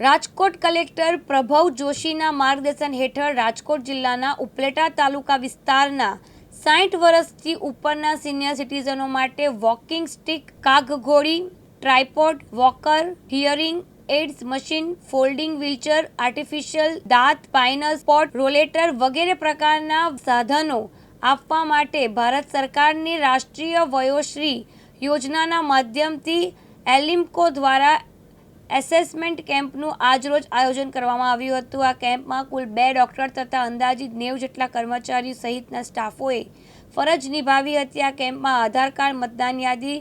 Rajkot collector Prabhav જોશીના માર્ગદર્શન હેઠળ રાજકોટ જિલ્લાના ઉપલેટા તાલુકા વિસ્તારના સાઠ વર્ષથી ઉપરના સિનિયર સિટીઝનો માટે walking stick, કાગઘોડી, tripod, walker, hearing, aids machine, folding wheelchair, artificial દાંત, પાઇનલ સ્પોટ, રોલેટર વગેરે પ્રકારના સાધનો આપવા માટે ભારત સરકારની રાષ્ટ્રીય વયોશ્રી યોજનાના માધ્યમથી એલિમ્કો દ્વારા એસેસમેન્ટ કેમ્પનું આજરોજ આયોજન કરવામાં આવ્યું હતું. આ કેમ્પમાં કુલ બે ડૉક્ટર તથા અંદાજિત નેવ જેટલા કર્મચારીઓ સહિતના સ્ટાફોએ ફરજ નિભાવી હતી. આ કેમ્પમાં આધાર કાર્ડ, મતદાન યાદી,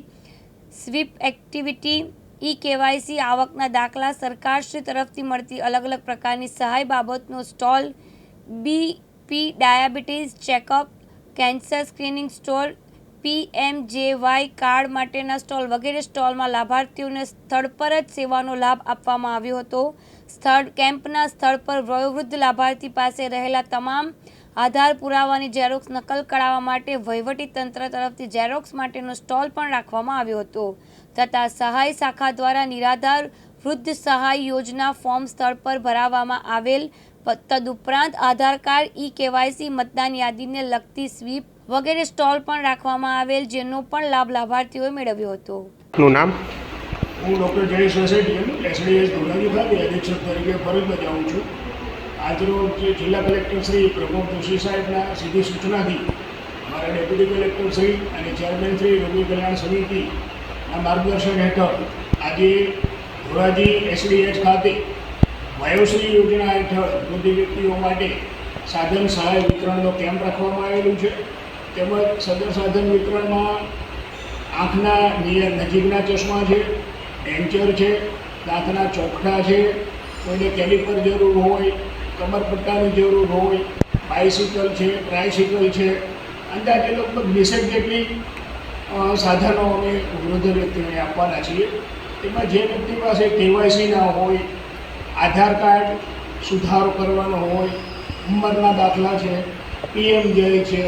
સ્વીપ એક્ટિવિટી ઈ કેવાયસી આવકના દાખલા, સરકારશ્રી તરફથી મળતી અલગ અલગ પ્રકારની સહાય બાબતનો stall, BP diabetes checkup, cancer screening store PMJAY card માટેના સ્ટોલ વગેરે સ્ટોલમાં લાભાર્થીઓને સ્થળ પર જ સેવાનો લાભ આપવામાં આવ્યો હતો. સ્થળ, કેમ્પના સ્થળ પર વયોવૃદ્ધ લાભાર્થી પાસે રહેલા તમામ આધાર પુરાવાની ઝેરોક્સ નકલ કરાવવા માટે વહીવટી તંત્ર તરફથી ઝેરોક્સ માટેનો સ્ટોલ પણ રાખવામાં આવ્યો હતો. તથા સહાય શાખા દ્વારા નિરાધાર વૃદ્ધ સહાય યોજના ફોર્મ સ્થળ પર ભરાવવામાં આવેલ. તદુપરાંત આધાર કાર્ડ ઈ કેવાયસી મતદાન યાદીને લગતી સ્વીપ વગેરે સ્ટોલ પણ રાખવામાં આવેલ જેનો પણ લાભ લાભાર્થીઓએ મેળવ્યો હતો. નું નામ? હું ડૉક્ટર જયેશ વસેટિયન એસડીએસ ધોરાજી ખાતે અધિક્ષક તરીકે ફરજ બજાવું છું. આજરોજ જિલ્લા કલેક્ટર શ્રી પ્રમોદ જોશી સાહેબના સીધી સૂચનાથી મારા ડેપ્યુટી કલેક્ટર શ્રી અને ચેરમેન શ્રી રોગી કલ્યાણ સમિતિના માર્ગદર્શન હેઠળ આજે ધોરાજી એસડીએસ ખાતે વયોશ્રી યોજના હેઠળ વૃદ્ધ વ્યક્તિઓ માટે સાધન સહાય વિતરણનો કેમ્પ રાખવામાં આવેલું છે. તેમજ સદર સાધન વિતરણમાં આંખના નિયર નજીકના ચશ્મા છે, ડેન્ચર છે, દાંતના ચોખટા છે, કોઈને કેલિપર જરૂર હોય કમરપટ્ટાની જરૂર હોય બાઇસિકલ છે, ટ્રાયસિકલ છે, અંદાજે લગભગ વીસેક જેટલી સાધનો અમે વૃદ્ધ વ્યક્તિઓને આપવાના છીએ. એમાં જે વ્યક્તિ પાસે કેવાયસી ના હોય આધાર કાર્ડ સુધારો કરવાનો હોય ઉંમરના દાખલા છે પીએમજે છે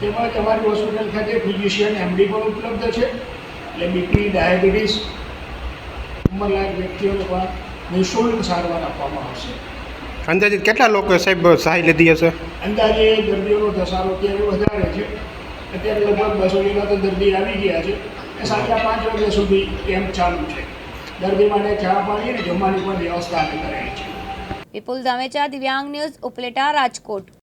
તેમાં તમારી હોસ્પિટલ ખાતે ફિઝિશિયન એમડી પણ ઉપલબ્ધ છે. એટલે બીપી ડાયાબિટીસ ઉંમરલાયક વ્યક્તિઓને પણ નિઃશુલ્ક સારવાર આપવામાં આવશે. અંદાજિત કેટલા લોકો સાહેબ સહાય લીધી હશે? અંદાજે દર્દીઓનો ધસારો અત્યારે વધારે છે. અત્યારે લગભગ બસો જેટલા તો દર્દી આવી ગયા છે. સાંજના પાંચ વાગ્યા સુધી કેમ્પ ચાલુ છે. દર્દી માટે ચા પાણી અને જમવાની પણ વ્યવસ્થા અમે કરેલી છે. વિપુલ ધામેચા દિવ્યાંગ ન્યૂઝ, ઉપલેટા, રાજકોટ.